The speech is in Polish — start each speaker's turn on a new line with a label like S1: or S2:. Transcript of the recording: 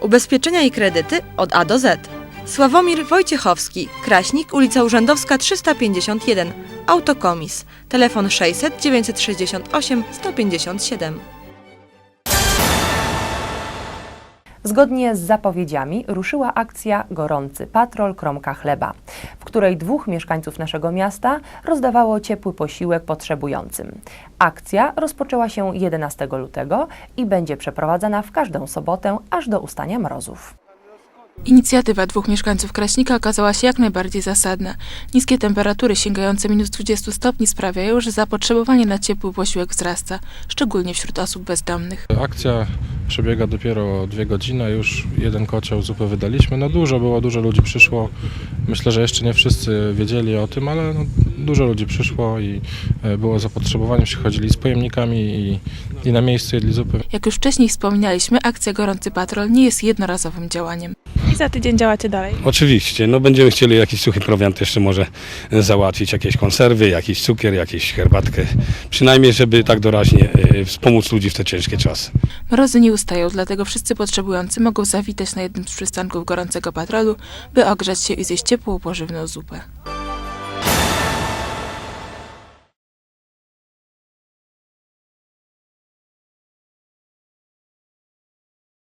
S1: Ubezpieczenia i kredyty od A do Z. Sławomir Wojciechowski, Kraśnik, ulica Urzędowska 351, Autokomis, telefon 600 968 157.
S2: Zgodnie z zapowiedziami ruszyła akcja Gorący Patrol Kromka Chleba, w której dwóch mieszkańców naszego miasta rozdawało ciepły posiłek potrzebującym. Akcja rozpoczęła się 11 lutego i będzie przeprowadzana w każdą sobotę aż do ustania mrozów.
S3: Inicjatywa dwóch mieszkańców Kraśnika okazała się jak najbardziej zasadna. Niskie temperatury sięgające minus 20 stopni sprawiają, że zapotrzebowanie na ciepły posiłek wzrasta, szczególnie wśród osób bezdomnych.
S4: Akcja przebiega dopiero dwie godziny, już jeden kocioł zupy wydaliśmy. No dużo było, dużo ludzi przyszło. Myślę, że jeszcze nie wszyscy wiedzieli o tym, ale no, dużo ludzi przyszło i e, było zapotrzebowanie. Przychodzili z pojemnikami i, i na miejscu jedli zupy.
S3: Jak już wcześniej wspominaliśmy, akcja Gorący Patrol nie jest jednorazowym działaniem.
S5: I za tydzień działacie dalej.
S6: Oczywiście, no będziemy chcieli jakiś suchy prowiant jeszcze może załatwić, jakieś konserwy, jakiś cukier, jakąś herbatkę. Przynajmniej, żeby tak doraźnie e, wspomóc ludzi w te ciężkie czasy.
S3: Mrozy nie ustają, dlatego wszyscy potrzebujący mogą zawitać na jednym z przystanków Gorącego Patrolu, by ogrzać się i zjeść ciepłą, pożywną zupę.